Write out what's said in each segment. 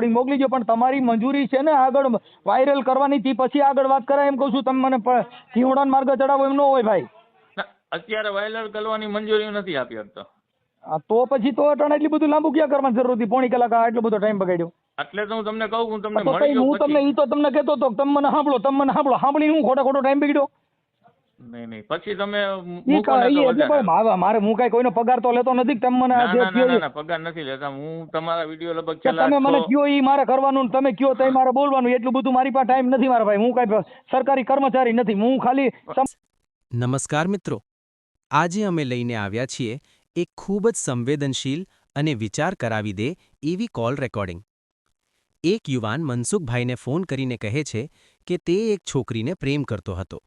Recording મોકલી દો પણ તમારી મંજૂરી છે ને આગળ વાયરલ કરવાની તી પછી આગળ વાત કરાય એમ કહું છું. તમે મને પ- માર્ગ ચડાવો એમ ન હોય ભાઈ. અત્યારે વાયરલ કરવાની મંજૂરી નથી આપી શકતો આ તો પછી તો અટાણે એટલી બધું લાંબુ ક્યાં કરવાની જરૂર હતી? પોણી કલાક એટલો બધો ટાઈમ બગાડ્યો. એટલે તો હું તમને કહું હું તમને હું તમને એ તો તમને કહેતો હતો તમે મને સાંભળો તમે મને સાંભળો. સાંભળી હું ખોટો ખોટો ટાઈમ બગડ્યો? નહીં નહીં. પછી તમે મૂકો ને તો વધારે. મારે મારે હું કઈ કોઈનો પગાર તો લેતો નથી તમે મને જે ના ના કયો ના પગાર નથી લેતા. હું તમારા વીડિયો લગભગ છેલ્લા તમે મને કયો ઈ મારે કરવાનું તમે કયો તો મારે બોલવાનું. એટલું બધું મારી પાસે ટાઈમ નથી મારા ભાઈ. હું કઈ સરકારી કર્મચારી નથી. હું ખાલી નમસ્કાર મિત્રો. આજે અમે લઈને આવ્યા છીએ એક ખૂબ જ સંવેદનશીલ અને વિચાર કરાવી દે એવી કોલ રેકોર્ડિંગ એક યુવાન મનસુખભાઈને ફોન કરીને કહે છે કે તે એક છોકરીને પ્રેમ કરતો હતો.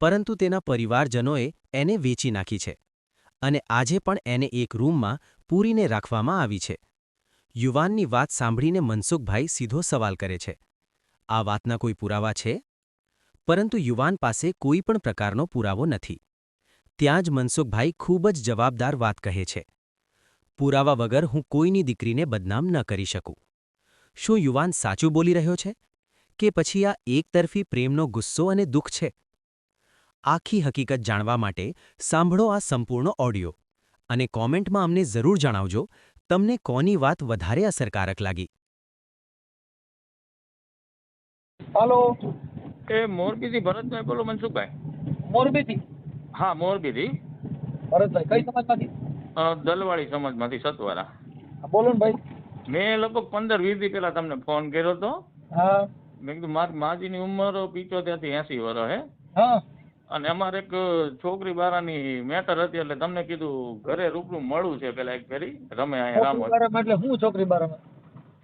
પરંતુ તેના પરિવારજનોએ એને વેચી નાખી છે અને આજે પણ એને એક રૂમમાં પૂરીને રાખવામાં આવી છે. યુવાનની વાત સાંભળીને મનસુખભાઈ સીધો સવાલ કરે છે, આ વાતના કોઈ પુરાવા છે? પરંતુ યુવાન પાસે કોઈ પણ પ્રકારનો પુરાવો નથી. ત્યાં જ મનસુખભાઈ ખૂબ જ જવાબદાર વાત કહે છે, પુરાવા વગર હું કોઈની દીકરીને બદનામ ન કરી શકું. શું યુવાન સાચું બોલી રહ્યો છે? કે પછી આ એકતરફી પ્રેમનો ગુસ્સો અને દુઃખ છે? આખી હકીકત જાણવા માટે સાંભળો આ સંપૂર્ણ ઓડિયો અને કોમેન્ટમાં અમને જરૂર જણાવજો તમને કોની વાત વધારે અસરકારક લાગી. હાલો. એ મોરબીથી ભરતભાઈ બોલો મનસુખભાઈ. મોરબીથી? હા મોરબીથી. ભરતભાઈ કઈ સમાજમાંથી? દલવાળી સમાજમાંથી સતવારા બોલો ને ભાઈ. મેં લગભગ પંદર વીસ દી પહેલા તમને ફોન કર્યો હતો હા. મેં કીધું મારી માજીની ઉંમર પિચોતેરથી એસી વર્ષ હે. હા. અને અમારે એક છોકરી બારાની મેટર હતી એટલે તમને કીધું ઘરે રૂબરૂ મળવું છે પેલા એક ફેરી રમે અહીંયા રામોદ. એટલે હું છોકરી બારામાં?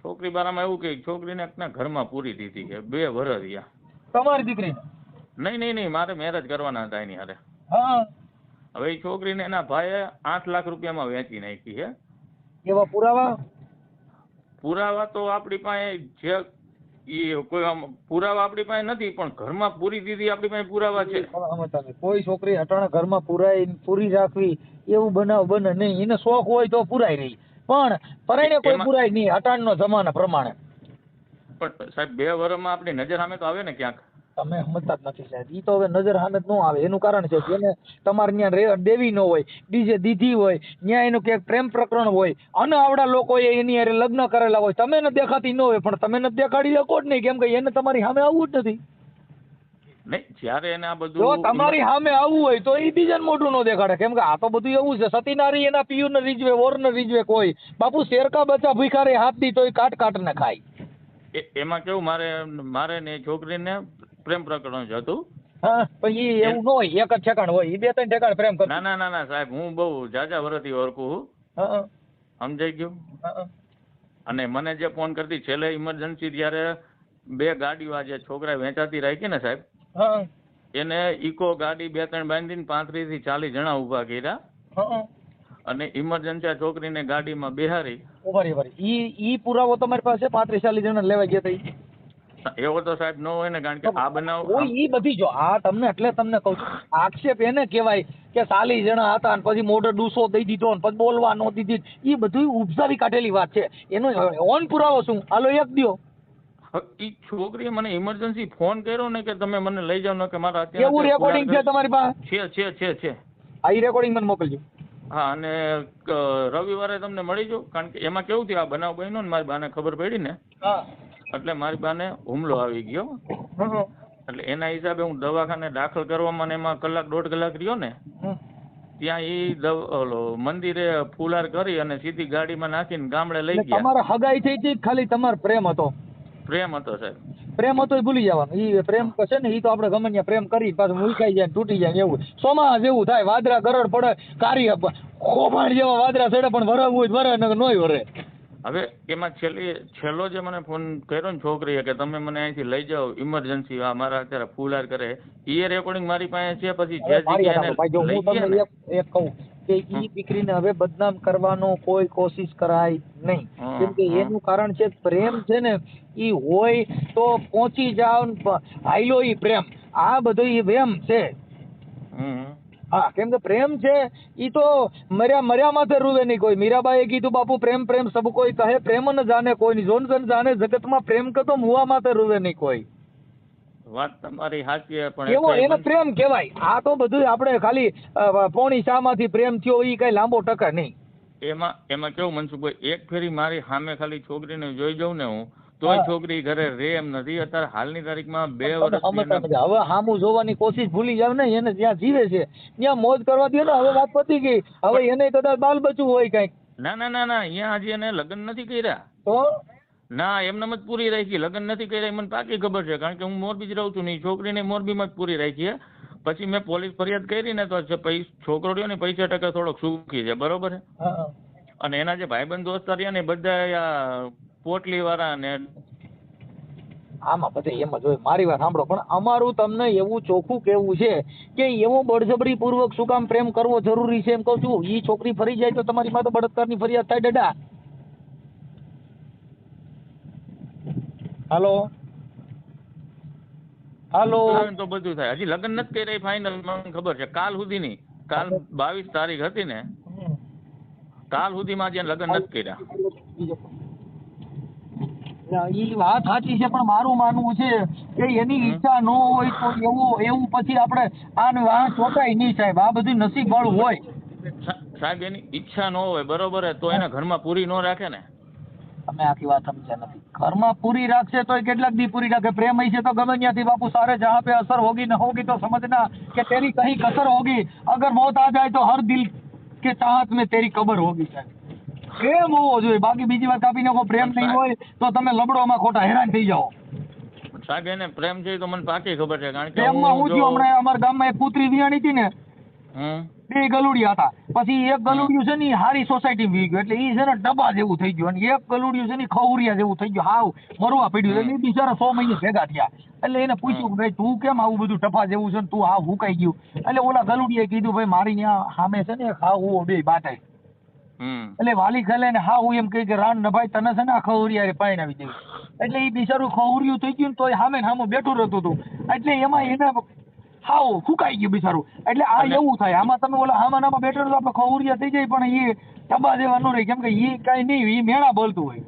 છોકરી બારામાં એવું કે છોકરીને ઘરમાં પૂરી દીધી કે બે વર્ષ રહ્યા. તમારી દીકરી? નહીં નહીં નહીં મારે મેરેજ કરવાના હતા એની હારે. હા. હવે એ છોકરીને એના ભાઈએ આઠ લાખ રૂપિયામાં વેચી નાખી છે. એવા પુરાવા? પુરાવા તો આપણી પાસે જે ઈ કોઈ આમ પુરાવા આપણી પાસે નથી પણ ઘરમાં પૂરી દીધી આપણી પાસે પુરાવા છે. કોઈ છોકરી અટાણે ઘરમાં પુરાઈ પૂરી રાખવી એવું બનાવ બને નહીં. એને શોખ હોય તો પુરાઈ રહી પણ પરાયને કોઈ પુરાય નહીં અટાણનો જમાના પ્રમાણે. પણ સાહેબ બે વર્ષમાં આપણી નજર સામે તો આવે ને ક્યાંક. તમે સમજતા જ નથી સાહેબ. ઈ તો હવે નજર સામે જ ન આવે. એનું કારણ છે જેને તમારે ત્યાં દેવી ન હોય બીજે દીધી હોય ત્યાં એનું ક્યાંક પ્રેમ પ્રકરણ હોય અને આવડા લોકોએ એની હારે લગ્ન કરેલા હોય. તમે ને દેખાતી ન હોય પણ તમે ને દેખાડી શકો જ નહીં. કેમ કે એને તમારી સામે આવવું જ નથી. નહીં જ્યારે એને આ જો બધું તમારી સામે આવવું હોય તો એ બીજાને મોઢું ન દેખાડે. કેમ કે આ તો બધું એવું છે. સતીનારી એના પિયુ ને રીજવે ઓર ને રીજવે કોઈ. બાપુ શેરકા બચા ભીખારે હાથ દી એ કાટ કાટ ને ખાય. એ- એમાં કેવું મારે મારે ને એ છોકરીને પ્રેમ પ્રકરણ જ હતું. હા પણ એ એવું ન હોય એક જ ઠેકાણ હોય એ બે ત્રણ ઠેકાણ પ્રેમ કરે. ના ના ના ના સાહેબ હું બહુ જાજા વરતી ઓળખું છું. સમજાઈ ગયું? અને મને જે ફોન કરતી છેલ્લે ઇમરજન્સી જ્યારે બે ગાડીઓ આ જે છોકરા વેચાતી રાખી ને સાહેબ હા એને ઇકો ગાડી બે ત્રણ બાંધીને પાંત્રીસથી ચાલીસ જણા ઊભા કર્યા. હા અને ઇમરજન્સી આ છોકરીને ગાડીમાં બેહારી. ઈ ઈ પુરાવો તમારી પાસે? પાંત્રીસ ચાલીસ જણા લેવા ગયા તા ઈ? એવો તો સાહેબ ન હોય ને કારણ કે આ બનાવ ઈ બધી જો આ તમને એટલે તમને કહું છું આક્ષેપ એને કહેવાય કે ચાલીસ જણા હતા ને પછી મોઢે ડૂસો દઈ દીધો ને પછી બોલવા ન દીધી. ઈ બધું ઉપજાવી કાઢેલી વાત છે. એનો ઓન પુરાવો શું? હાલો એક દ્યો. ઈ છોકરીએ મને ઇમરજન્સી ફોન કર્યો ને કે તમે મને લઈ જાવ ને કે મારા કેવું અત્યારે રેકોર્ડિંગ છે તમારી પાસે? છે છે છે છે. આ રેકોર્ડિંગ મને મોકલજો. હા અને રવિવારે તમને મળી જાઉં કારણ કે એમાં કેવું થયું આ બનાવ બન્યો ને મારી બાને ખબર પડી ને? હા. એટલે મારી બાને હુમલો આવી ગયો. એટલે એના હિસાબે હું દવાખાને દાખલ કરવામાં ને એમાં કલાક દોઢ કલાક રહ્યો ને ત્યાં એ ઓલો મંદિરે ફુલાર કરી અને સીધી ગાડીમાં નાખીને ગામડે લઈ ગયા. તમારે હગાઈ થઈ હતી ખાલી તમારો પ્રેમ હતો? પ્રેમ હતો સાહેબ. પ્રેમ હતો એ ભૂલી જવાનું. ઈ પ્રેમ છે ને ઈ તો આપણે ગમે ત્યાં પ્રેમ કરી પાછું મુલકાઈ જાય તૂટી જાય એવું. સોમા જેવું થાય વાદરા ગરડ પડે કારી ખોભાણ જેવા વાદરા ચડે પણ વરવું તો વરે નોય વરે. હવે એમાં છેલ્લી છેલ્લો જે મને ફોન કર્યો ને છોકરીએ કે તમે મને અહીંથી લઈ જાઓ ઇમરજન્સી આ મારા અત્યારે ફૂલાર કરે. એ રેકોર્ડિંગ મારી પાસે છે પછી જે જગ્યાએ લઈ ગયા ને. એક કહું કે ઈ દીકરીને હવે બદનામ કરવાનો કોઈ કોશિશ કરાય નહીં. કેમ કે એનું કારણ છે પ્રેમ છે ને ઈ હોય તો પહોંચી જાવ આઈલો ઈ પ્રેમ. આ બધો ઈ વેમ છે. હા કેમ કે પ્રેમ છે એ તો મર્યા મર્યા માથે રૂવે નહીં કોઈ. મીરાબાઈએ કીધું બાપુ પ્રેમ પ્રેમ સબ કોઈ કહે પ્રેમ ન જાણે કોઈ જોન જન જાણે જગતમાં પ્રેમ કતો મુવા માથે રૂવે નહીં કોઈ. વાત તમારી સાચી પણ એવો એનો પ્રેમ કહેવાય. આ તો બધું આપણે ખાલી પોણી શામાંથી પ્રેમ થયો ઈ કઈ લાંબો ટકા નહીં. એમાં એમાં કેવું મનસુખભાઈ એક ફેરી મારી સામે ખાલી છોકરીને જોઈ જાઉં ને હું તોય છોકરી ઘરે રે એમ નથી. અત્યારે હાલની તારીખમાં બે નથી. હવે હામું જોવાની કોશિશ ભૂલી જાવ ને એને જ્યાં જીવે છે ત્યાં મોજ કરવા દે ને હવે વાત પતી ગઈ. હવે એને કદાચ બાલ બચવું હોય કંઈક. ના ના ના ના અહીંયા હજી એને લગ્ન નથી કર્યા. તો? ના એમને જ પૂરી રાખી. લગ્ન નથી કર્યા મને પાકી ખબર છે કારણ કે હું મોરબી જ રહું છું ને છોકરીને મોરબીમાં જ પૂરી રાખી પછી મેં પોલીસ ફરિયાદ કરી ને તો છોકરો રહ્યો ને પૈસા ટકા થોડોક સુખી છે બરોબર છે? અને એના જે ભાઈબંધ દોસ્તાર રહ્યા ને બધા આ પોટલી વાળા ને આમાં બધે એમ જ હોય. મારી વાત સાંભળો પણ અમારું તમને એવું ચોખ્ખું કેવું છે કે એવો બળજબરી પૂર્વક શું કામ પ્રેમ કરવો જરૂરી છે એમ કહું છું. ઈ છોકરી ફરી જાય તો તમારી માથે બળાત્કારની ફરિયાદ થાય ડડા. હાલો? હાલો? તો બધું થાય. હજી લગ્ન નથી કર્યા ફાઇનલ મને ખબર છે. કાલ સુધીની. કાલ બાવીસ તારીખ હતી ને. કાલ સુધીમાં એને લગ્ન નથી કર્યા. એ વાત સાચી છે પણ મારું માનવું છે કે એની ઈચ્છા ન હોય તો એવું એવું પછી આપણે આને આ ચોટાય નહીં સાહેબ. આ બધું નસીબ વાળું હોય. સાહેબ એની ઈચ્છા ન હોય બરોબર તો એને ઘરમાં પૂરી ન રાખે ને? તમે આખી વાત સમજ્યા નથી. ઘરમાં પૂરી રાખશે તો કેટલાક દી પૂરી રાખે. પ્રેમ હશે તો ગમે ત્યાંથી બાપુ સારે જહા પે અસર હોગી ન હોગી તો સમજના કે તેરી કहीं કસર હોગી. અગર મોત આ જાય તો હર દિલ કે ચાહત में तेरी કબર હોગી સાહેબ. પ્રેમ હોવો જોઈએ. બાકી બીજી વાત કાપી નાખો પ્રેમ નહીં હોય તો તમે લબડોમાં ખોટા હેરાન થઈ જાઓ. સાહેબ એને પ્રેમ છે તો મને પાકી ખબર છે કારણ કે પ્રેમમાં હું થયું જો હમણાં અમારા ગામમાં એક કૂતરી વિયાણી હતી ને બે ગલુડિયા હતા. પછી એક ગલુડિયું છે ને હારી સોસાયટી વી ગયું. એટલે એ છે ને ડબ્બા જેવું થઈ ગયું. અને એક ગલુડિયું છે ને ખવરિયા જેવું થઈ ગયું. હાવ મરવા પડ્યું. એટલે ઈ બિચારા સો મહિને ભેગા થયા. એટલે એને પૂછ્યું કે ભાઈ તું કેમ આવું બધું ટફા જેવું છે ને તું આ હુકાઈ ગયું? એટલે ઓલા ગલુડિયાએ કીધું ભાઈ મારી ત્યાં સામે છે ને હું બે બાટાય. એટલે વાલી ખેલે ને હા હું એમ કહી કે રાણ ને ભાઈ તને છે ને આ ખવરિયા પાણી દેવી. એટલે એ બિચારું ખવરિયું થઈ ગયું ને તો સામે સામે બેઠું રહેતું હતું. એટલે એમાં એને હાવ ફૂકાઈ ગયું બિચારું. એટલે આ એવું થાય. આમાં તમે ઓલા આમાં આમાં બેઠો તો આપણે ખવરિયા થઈ જાય પણ એ ટબા જેવા ન રહે. કેમ કે એ કાંઈ નહીં એ મેળા બોલતું હોય.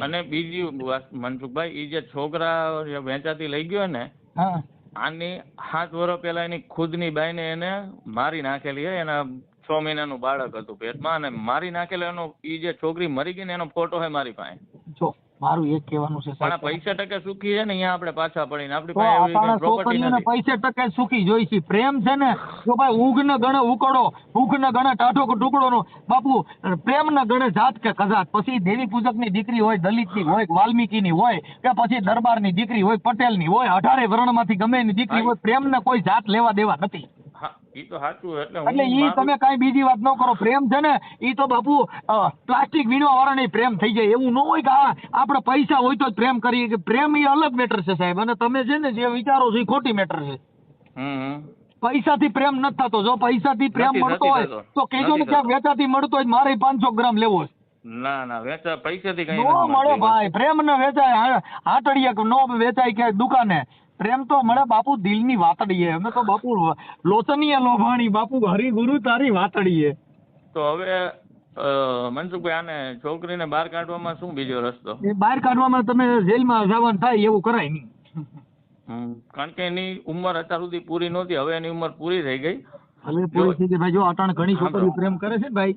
અને બીજી મનસુખભાઈ એ જે છોકરા વેચાતી લઈ ગયો ને હા. આની સાત વર્ષ પહેલા એની ખુદની બાઈને એને મારી નાખેલી છે એના છ મહિનાનું બાળક હતું પેટમાં અને મારી નાખેલો એનો એ જે છોકરી મરી ગઈ ને એનો ફોટો છે મારી પાસે. જો મારું એક કહેવાનું છે પણ પૈસા ટકે સુખી છે ને અહીંયા આપણે પાછા પડીને? આપણી પાસે એવી પ્રોપર્ટી નથી. પૈસા ટકે સુખી જોઈ છે પ્રેમ છે ને જો ભાઈ ઊંઘ ને ગણે ઉકળો ઊંઘ ને ગણે ટાઢો કે ટુકડો નો બાપુ પ્રેમ ને ગણે જાત કે કજાત. પછી દેવી પૂજકની દીકરી હોય દલિતની હોય વાલ્મીકી ની હોય કે પછી દરબારની દીકરી હોય પટેલની હોય અઢારે વર્ણમાંથી ગમે એની દીકરી હોય પ્રેમ ને કોઈ જાત લેવા દેવા નથી. હા એ તો સાચું એટલે એટલે ઈ તમે કાંઈ બીજી વાત ન કરો. પ્રેમ છે ને ઈ તો બાપુ પ્લાસ્ટિક વીણવા વાળાને પ્રેમ થઈ જાય. એવું ન હોય કે આપણે પૈસા હોય તો જ પ્રેમ કરીએ કે પ્રેમ એ અલગ મેટર છે સાહેબ. અને તમે છે ને જે વિચારો છો એ ખોટી મેટર છે. પૈસાથી પ્રેમ નથી થતો. જો પૈસાથી પ્રેમ મળતો હોય તો કેજો ને ક્યાંક. વેચાતી મળતો હોય મારે પાંચસો ગ્રામ લેવો છે. ના ના વેચા પૈસાથી કઈ નો મળે ભાઈ. પ્રેમ ન વેચાય. હાટડીએ નો વેચાય ક્યાંય દુકાને. પ્રેમ તો મળે બાપુ દિલની વાતડીએ. અમે તો બાપુ લોચનીય લોભાણી. બાપુ હરી ગુરુ તારી વાતડીએ. તો હવે મનસુખભાઈ આને છોકરીને બહાર કાઢવામાં શું બીજો રસ્તો? એ બહાર કાઢવામાં તમે જેલમાં જવાનું થાય એવું કરાય નહીં. કારણ કે એની ઉંમર અત્યાર સુધી પૂરી નહોતી. હવે એની ઉંમર પૂરી થઈ ગઈ. હવે પૂરી થઈ ગઈ. ભાઈ જો અટાણ ઘણી છોકરીઓ પ્રેમ કરે છે ને ભાઈ.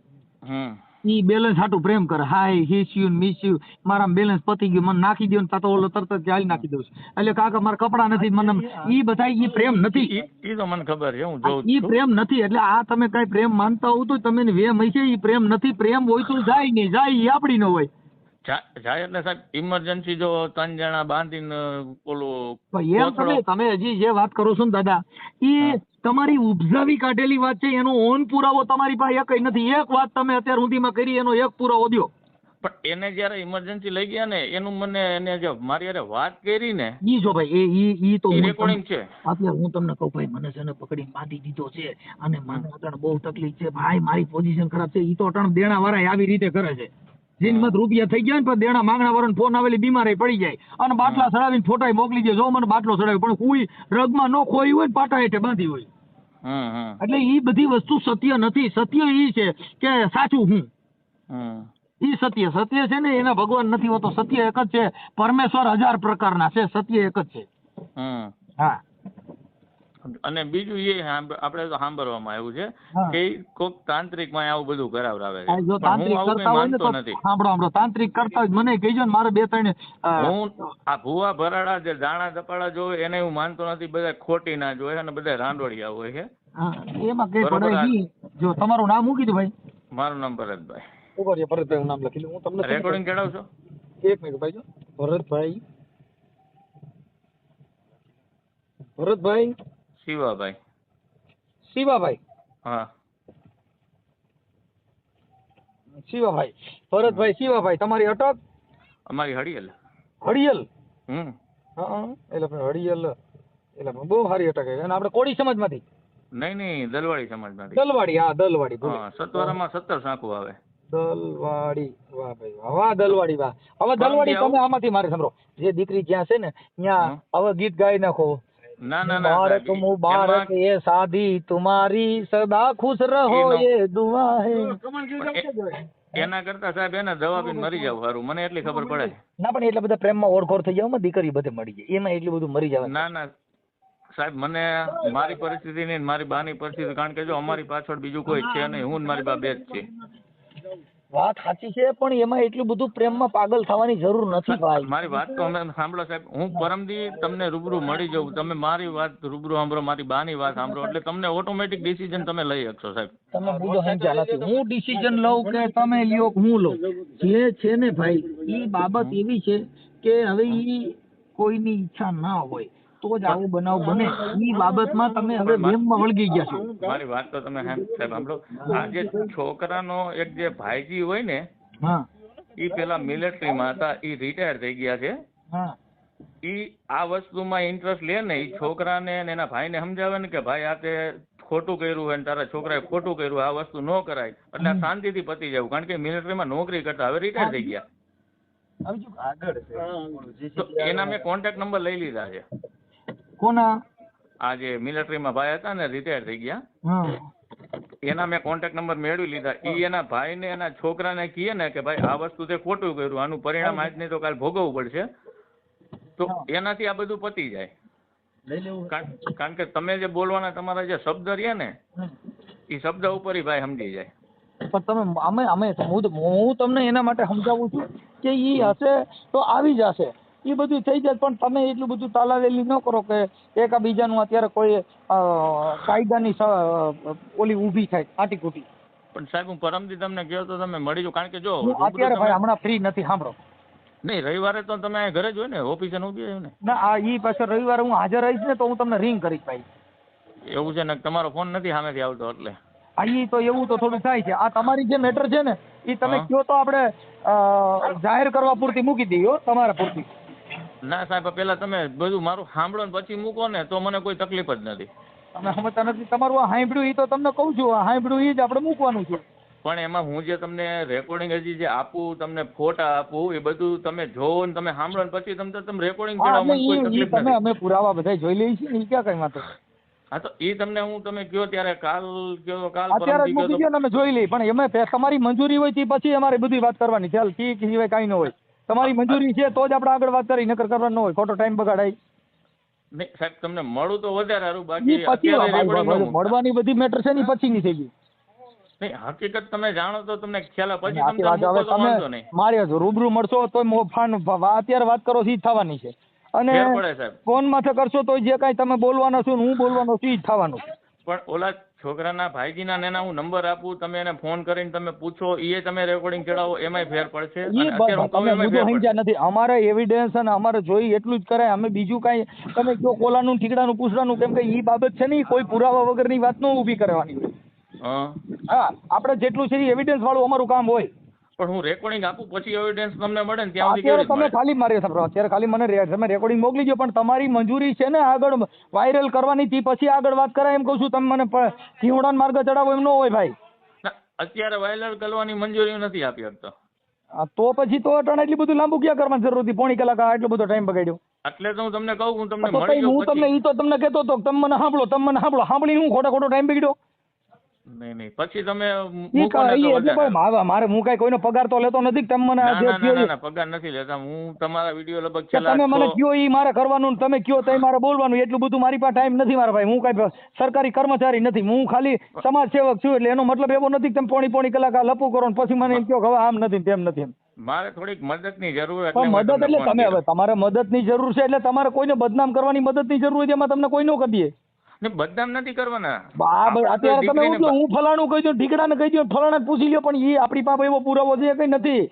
હમ. ઈ બેલેન્સ હાટું પ્રેમ કરે. હાય હિસ યુ મિસ યુ મારા બેલેન્સ પતી ગયું. મને નાખી દો ને કાં તો ઓલો તરત જ ચાલી નાખી દઉં એટલે કાકા મારા કપડા નથી મને ઈ બધા ઈ પ્રેમ નથી. ઈ તો મને ખબર છે હું જોઉં ઈ પ્રેમ નથી. એટલે આ તમે કઈ પ્રેમ માનતા હો તો તમે વેમ હશે. ઈ પ્રેમ નથી. પ્રેમ હોય તો જાય નહીં જાય ઈ આપડી નો હોય. જાય એટલે સાહેબ ઇમરજન્સી જો ત્રણ જણા બાંધીને ઓલું એમ તમે તમે હજી જે વાત કરો છો ને દાદા ઈ તમારી ઉપજાવી કાઢેલી વાત છે એનો ઓન પુરાવો તમારી પાસે એકય નથી. એક વાત તમે અત્યાર સુધીમાં કરી એનો એક પુરાવો દો પણ એને જયારે ઇમરજન્સી લઈ ગયા ને એનું મને એને જે મારી હારે વાત કરી ને ઈ જો ભાઈ એ ઈ ઈ તો રેકોર્ડિંગ છે. અત્યારે હું તમને કહું ભાઈ મને છે ને પકડી બાંધી દીધો છે અને મને અટણ બહુ તકલીફ છે. ભાઈ મારી પોઝિશન ખરાબ છે ઈ તો અટણ દેણા વાળા આવી રીતે કરે છે. જીનમાં રૂપિયા થઈ ગયા ને પણ દેણા માંગણા વાળાને ફોન આવેલી બીમારી પડી જાય. અને બાટલા ચડાવીને ફોટા મોકલી દે. જો મને બાટલો ચડાવ્યો પણ કોઈ રગમાં ન ખોઈ હોય ને પાટા હેઠે બાંધી હોય. એટલે ઈ બધી વસ્તુ સત્ય નથી. સત્ય એ છે કે સાચું હું. એ સત્ય. સત્ય છે ને એના ભગવાન નથી હોતો. સત્ય એક જ છે. પરમેશ્વર હજાર પ્રકારના છે. સત્ય એક જ છે. હા. અને બીજું એ આપણે તો સાંભળવામાં આવ્યું છે કે કોક તાંત્રિકમાં આવું બધું કરાવરાવે છે. જો તાંત્રિક કરતા હોય ને તો સાંભળો સાંભળો તાંત્રિક કરતા હોય મને કહેજો ને મારે બે ત્રણ હું આ ભૂવા ભરાડા જે દાણા ધપાડા જોવે એને હું માનતો નથી. બધા ખોટી ના જોવે અને બધા રાંડોળિયા હોય છે. એમાં કઈ પડે નહીં. જો તમારું નામ શું કીધું ભાઈ? મારું નામ ભરતભાઈ. ઊભો રહ્યો ભરતભાઈ નામ લખી લઉં. હું તમને રેકોર્ડિંગ ચડાવશો એક મિનિટ ભાઈ જો. ભરતભાઈ. ભરતભાઈ. શિવાભાઈ. શિવાભાઈ? હા. શિવાભાઈ. ભરતભાઈ શિવાભાઈ તમારી અટક? અમારી હડિયલ હડિયલ હમ. હા એટલે પણ હળિયલ એટલે બહુ સારી અટક છે અને આપણે કોળી સમાજમાંથી? નહીં નહીં દલવાડી સમાજમાંથી. દલવાડી હા દલવાડી. હા સત્વરામાં સત્તર સાંકુ આવે. દલવાડી વાહ ભાઈ વાહ વાહ દલવાડી વાહ. હવે દલવાડી તમે આમાંથી મારે સાંભળો. જે દીકરી જ્યાં છે ને ત્યાં હવે ગીત ગાઈ નાખો. ના ના ના બાળક મુ બાળક એ સાધી તુમારી સદા ખુશ રહો એ દુઆ હે એના કરતા સાહેબ એના દવા પીને મરી જાવ સારું મને એટલી ખબર પડે. ના પણ એટલા બધા પ્રેમમાં ઓળખોળ થઈ જાવ દીકરી બધે મળી જાય. એમાં એટલું બધું મરી જવાનું. ના ના. સાહેબ મને મારી પરિસ્થિતિ નહીં મારી બાની પરિસ્થિતિ. કારણ કે જો અમારી પાછળ બીજું કોઈ છે નહીં હું મારી બા બે જ છીએ. વાત સાચી છે પણ એમાં એટલું બધું પ્રેમમાં પાગલ થવાની જરૂર નથી ભાઈ. મારી વાત તો અમે સાંભળો સાહેબ હું પરમદી તમને રૂબરૂ મળી જાઉં તમે મારી વાત રૂબરૂ સાંભળો મારી બાની વાત સાંભળો એટલે તમને ઓટોમેટિક ડિસિઝન તમે લઈ શકશો સાહેબ. તમે બુધો સમજ્યા નથી. હું ડિસિઝન લઉં કે તમે લ્યો કે હું લઉં જે છે ને ભાઈ એ બાબત એવી છે કે હવે એ કોઈની ઈચ્છા ના હોય. તો જ આવો બનાવ બને. એ બાબતમાં તમે હવે ગેમમાં વળગી ગયા છો. મારી વાત તો તમે સાહેબ સાહેબ સાંભળો. આ જે છોકરાનો એક જે ભાઈજી હોય ને હા. એ પેલા મિલિટરીમાં હતા એ રિટાયર થઈ ગયા છે. હા. ઈ આ વસ્તુમાં ઇન્ટરેસ્ટ લે ને એ છોકરાને એના ભાઈને સમજાવે ને કે ભાઈ આ તે ખોટું કર્યું હોય ને તારા છોકરાએ ખોટું કર્યું આ વસ્તુ ન કરાય. એટલે આ શાંતિથી પતી જવું કારણ કે મિલિટરીમાં નોકરી કરતા હવે રિટાયર થઈ ગયા. એના મેં કોન્ટેક્ટ નંબર લઈ લીધા છે. કોના? આ જે મિલિટરીમાં ભાઈ હતા ને રિટાયર થઈ ગયા. એના મેં કોન્ટેક્ટ નંબર મેળવી લીધા. ઈ એના ભાઈને એના છોકરાને કહીએ ને કે ભાઈ આ વસ્તુ તે ખોટું કર્યું. આનું પરિણામ આજ નહીં તો કાલ ભોગવવું પડશે. તો એનાથી આ બધું પતી જાય. કારણ કે તમે જે બોલવાના તમારા જે શબ્દ રહ્યા ને એ શબ્દ ઉપર ઈ ભાઈ સમજી જાય. પણ તમે અમે અમે હું તમને એના માટે સમજાવું છું કે એ હશે તો આવી જશે એ બધું થઈ જાય પણ તમે એટલું બધું તાલાવેલી ન કરો કે એકબીજાનું અત્યારે કોઈ કાયદાની ઓલી ઊભી થાય આટીકૂટી પણ સાહેબ હું પરમથી તમને કહ્યો તો તમે મળી જાઓ કારણ કે જો અત્યારે ભાઈ હમણાં ફ્રી નથી સાંભળો. નહીં રવિવારે તો તમે ઘરે જ હોય ને ઓફિસે ઊભી હોય ને ના આ ઈ પાછળ રવિવારે હું હાજર રહીશ ને તો હું તમને રિંગ કરીશ ભાઈ. એવું છે ને તમારો ફોન નથી સામેથી આવતો એટલે. આ ઈ તો એવું તો થોડું થાય છે. આ તમારી જે મેટર છે ને એ તમે. કયો તો આપણે જાહેર કરવા પૂરતી મૂકી દઈએ તમારા પૂરતી. ના સાહેબ પેલા તમે બધું મારું સાંભળો ને પછી મૂકો ને તો મને કોઈ તકલીફ જ નથી. તમે સમજતા નથી તમારું આ હાંભળ્યું એ તો તમને કહું છું આ હાંભળ્યું એ જ આપણે મૂકવાનું છે. પણ એમાં હું જે તમને રેકોર્ડિંગ હજી જે આપું તમને ફોટા આપું એ બધું તમે જોવો ને તમે સાંભળો ને પછી તમને તમે રેકોર્ડિંગ તમે અમે પુરાવા બધા જોઈ લઈએ છીએ ને ક્યાં કઈ વાંધો હા તો એ તમને હું તમે કયો ત્યારે કાલ કયો કાલ અત્યારે મૂકી દો ને અમે જોઈ લઈએ પણ એમાં તમારી મંજૂરી હોય તે પછી અમારે બધી વાત કરવાની ચાલ ઠીક સિવાય કાંઈ ન હોય. તમારી મંજૂરી છે તો જ આપણે આગળ વાત કરી નકર કરવાનું ન હોય. ખોટો ટાઈમ બગાડાય. નહીં સાહેબ તમને મળું તો વધારે સારું બાકી પછી. મળવાની બધી મેટર છે ને પછી પછીની થઈ ગઈ. નહીં હકીકત તમે જાણો તો તમને ખ્યાલ. પછી તમને તમે મારે રૂબરૂ મળશો તો ફાન અત્યારે વાત કરો છો જ થવાની છે. અને ફોન માથે કરશો તો જે કાંઈ તમે બોલવાના છો ને હું બોલવાનો છું જ થવાનું પણ ઓલા છોકરાના ભાઈજીના ને એના હું નંબર આપું તમે એને ફોન કરીને તમે પૂછો એ તમે રેકોર્ડિંગ ચડાવો એમાંય ફેર પડશે. નથી. અમારે એવિડન્સ અને અમારે જોઈ એટલું જ કરાય. અમે બીજું કાંઈ તમે કયો કોલાનું ઠીકડાનું પૂછડાનું કેમ કે એ બાબત છે ને કોઈ પુરાવા વગરની વાત ન ઊભી કરવાની હોય. હા. હા આપણે જેટલું છે એવિડન્સ વાળું અમારું કામ હોય. પણ હું રેકોર્ડિંગ આપું પછી એવિડન્સ તમને મળે ને ત્યાં સુધી અત્યારે તમે ખાલી મારે સાંભળો અત્યારે ખાલી મને તમે રેકોર્ડિંગ મોકલી દો પણ તમારી મંજૂરી છે ને આગળ વાયરલ કરવાની થી પછી આગળ વાત કરાય એમ કહું છું તમે મને જીવડાન માર્ગ ચડાવો એમ ન હોય ભાઈ. અત્યારે વાયરલ કરવાની મંજૂરી નથી આપી શકતો આ તો પછી તો અટાણે એટલી બધું લાંબુ ક્યાં કરવાની જરૂર હતી? પોણી કલાક આટલો એટલો બધો ટાઈમ બગાડ્યો. એટલે તો હું તમને કહું હું તમને હું તમને ઈ તો તમને કહેતો હતો તમે મને સાંભળો તમે મને સાંભળો. સાંભળી હું ખોટો ખોટો ટાઈમ બગડ્યો? નહીં નહીં. પછી તમે મારે હું કઈ કોઈનો પગાર તો લેતો નથી તમે મને આ ના પગાર નથી લેતા. હું તમારા વીડિયો લગભગ છેલ્લા તમે મને કયો ઈ મારે કરવાનું તમે કયો તઈ મારે બોલવાનું. એટલું બધું મારી પાસે ટાઈમ નથી મારા ભાઈ. હું કઈ સરકારી કર્મચારી નથી. હું ખાલી સમાજ સેવક છું એટલે એનો મતલબ એવો નથી કે તમે પોણી પોણી કલાક આ લપુ કરો ને પછી મને એમ કહો હવે આમ નથી તેમ નથી એમ. મારે થોડીક મદદની જરૂર એટલે મદદ એટલે તમે હવે તમારે મદદની જરૂર છે એટલે તમારે કોઈને બદનામ કરવાની મદદની જરૂર હોય એમાં તમને કોઈ ન કરી દે. બદનામ નથી કરવાના. અત્યારે તમે એવું હું ફલાણું કહી દઉં ઠીકડાને કહી દઉં ફલાણા પૂછી લ્યો પણ એ આપણી પાસે એવો પુરાવો છે કઈ નથી?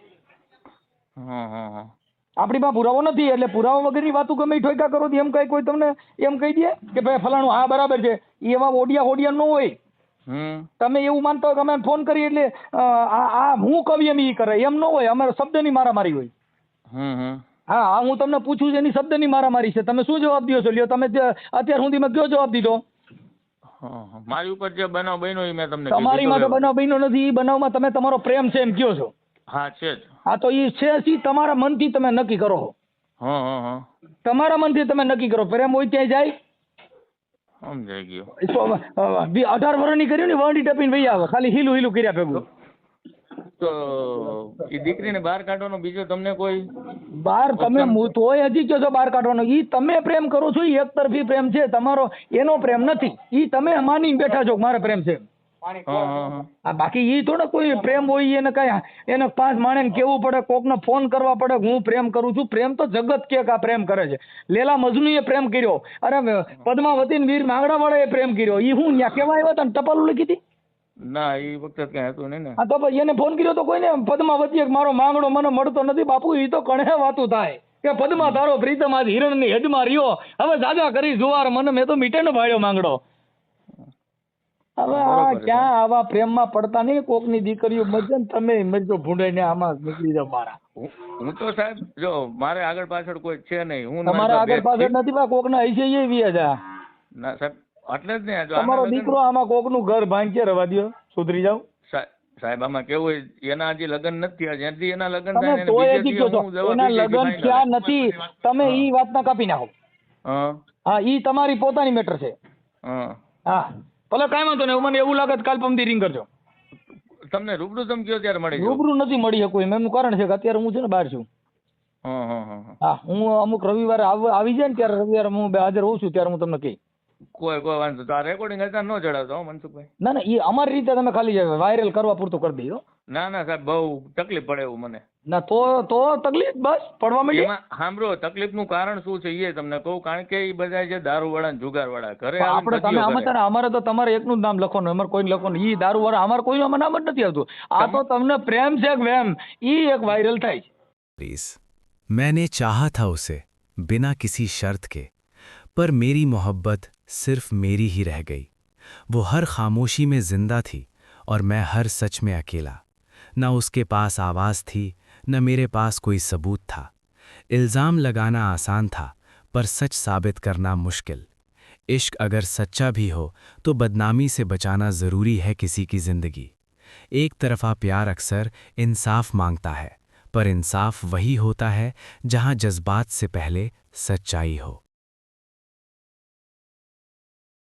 આપણી પાસે પુરાવો નથી એટલે પુરાવા વગરની વાતો ગમે ઠોકા કરો એમ કઈ કોઈ તમને એમ કહી દે કે ભાઈ ફલાણું હા બરાબર છે એવા ઓડિયા ઓડિયા ન હોય. તમે એવું માનતા હોય કે અમે ફોન કરીએ એટલે આ હું કવિ એમ ઈ કરે એમ ન હોય અમારે શબ્દની મારામારી હોય. હા હા હું તમને પૂછું છું એની શબ્દની મારામારી છે. તમે શું જવાબ દો છો? લ્યો તમે અત્યાર સુધીમાં કયો જવાબ દીધો. મારી ઉપર જે બનાવ બન્યો એ મેં તમને તમારી માટે બનાવ બન્યો નથી એ બનાવમાં તમે તમારો પ્રેમ છે એમ કયો છો? હા છે જ. હા તો એ છે સી તમારા મનથી તમે નક્કી કરો. તમારા મનથી તમે નક્કી કરો. પ્રેમ હોય ત્યાં જાય. સમજાઈ ગયો. અઢાર વર્ષની કર્યું ને વંડી ટપીને ભાઈ આવે. ખાલી હીલું હીલું કર્યા ભેગું. તો એ દીકરીને બહાર કાઢવાનો બીજો તમને કોઈ બહાર તમે તોય હજી કહો છો બહાર કાઢવાનો. ઈ તમે પ્રેમ કરો છો ઈ એકતરફી પ્રેમ છે તમારો એનો પ્રેમ નથી. ઈ તમે માની બેઠા છો કે મારે પ્રેમ છે આ બાકી ઈ થોડો કોઈ પ્રેમ હોય એને કઈ એને પાંચ માણસને કેવું પડે કોકને ફોન કરવા પડે હું પ્રેમ કરું છું. પ્રેમ તો જગત કે આ પ્રેમ કરે છે. લેલા એ પ્રેમ કર્યો. અરે પદ્માવતી વીર માંગડા એ પ્રેમ કર્યો. ઈ હું ત્યાં કેવા આવ્યા હતા ને ટપાલું લખી હતી ના એ વખતે કઈ હતું નહીં ને. હા તો ભાઈ એને ફોન કર્યો તો કોઈને પદ્માવતી મારો માંગણો મને મળતો નથી બાપુ એ તો કણે વાતું થાય. કે પદ્મા તારો પ્રીતમ આજ હિરણની હદમાં રહ્યો. હવે જાજા કરી જુવાર મને મેં તો મીટે ને ભાળ્યો માંગડો હવે આ ક્યાં આવા પ્રેમમાં પડતા નહીં કોકની દીકરીઓ મજન ને તમે મરજો ભૂંડાઈને આમાં નીકળી જાવ મારા. હું તો સાહેબ જો મારે આગળ પાછળ કોઈ છે નહીં. હું ને તમારા આગળ પાછળ નથી પા કોકના હૈસે એ વી હતા ના સાહેબ એટલે જ ને જો તમારો દીકરો આમાં કોકનું ઘર ભાંગે રવા દ્યો સુધરી જાવ સાહેબ આમાં કેવું હોય એના હજી લગ્ન નથી થયા જ્યાંથી એના લગ્ન થાય તો તોય હજી કહો એના લગ્ન થયા નથી તમે ઈ વાતના કાપી નાખો. હા. ઈ તમારી પોતાની મેટર છે. હા. હા. ભલે કાંઈ વાંધો નહીં મને એવું લાગે કાલ પમદી રિંગ કરજો. તમને રૂબરૂ તમે કયો ત્યારે મળી રૂબરૂ નથી મળી શકું એમ એનું કારણ છે કે અત્યારે હું છે ને બહાર છું. હા હા અમુક રવિવારે આવ- આવી જાય ને ત્યારે રવિવારે હું હાજર હોઉં છું ત્યારે હું તમને કહી. કોઈ કોઈ વાંધો તો આ રેકોર્ડિંગ હતા ન ચડાવતો હો મનસુખભાઈ ના ના એ અમારી રીતે તમે ખાલી વાયરલ કરવા પૂરતું કરી દઈએ હો. ના ના સાહેબ બહુ તકલીફ પડે એવું મને ના તો તો તકલીફ બસ પડવા માંડી એમાં સાંભળો તકલીફનું કારણ શું છે એ તમને કહું કારણ કે એ બધા છે દારૂવાળા ને જુગારવાળા ઘરે પણ આવીને આપણે તમે ધજીયો આમાં છે કરે. ને અમારે તો તમારે એકનું જ નામ લખવાનું અમારે કોઈને લખવાનું ઈ દારૂ વાળા અમારે કોઈનું આમાં નામ જ નથી આવતું આ તો તમને પ્રેમ છે કે વેમ ઈ એક વાયરલ થાય છે प्लीज मैंने चाहा था उसे बिना किसी शर्त के पर मेरी मोहब्बत सिर्फ़ मेरी ही रह गई। वो हर खामोशी में ज़िंदा थी और मैं हर सच में अकेला। न उसके पास आवाज़ थी, न मेरे पास कोई सबूत था। इल्ज़ाम लगाना आसान था, पर सच साबित करना मुश्किल। इश्क अगर सच्चा भी हो तो बदनामी से बचाना ज़रूरी है किसी की ज़िंदगी। एक तरफा प्यार अक्सर इंसाफ माँगता है, पर इंसाफ वही होता है जहाँ जज्बात से पहले सच्चाई हो।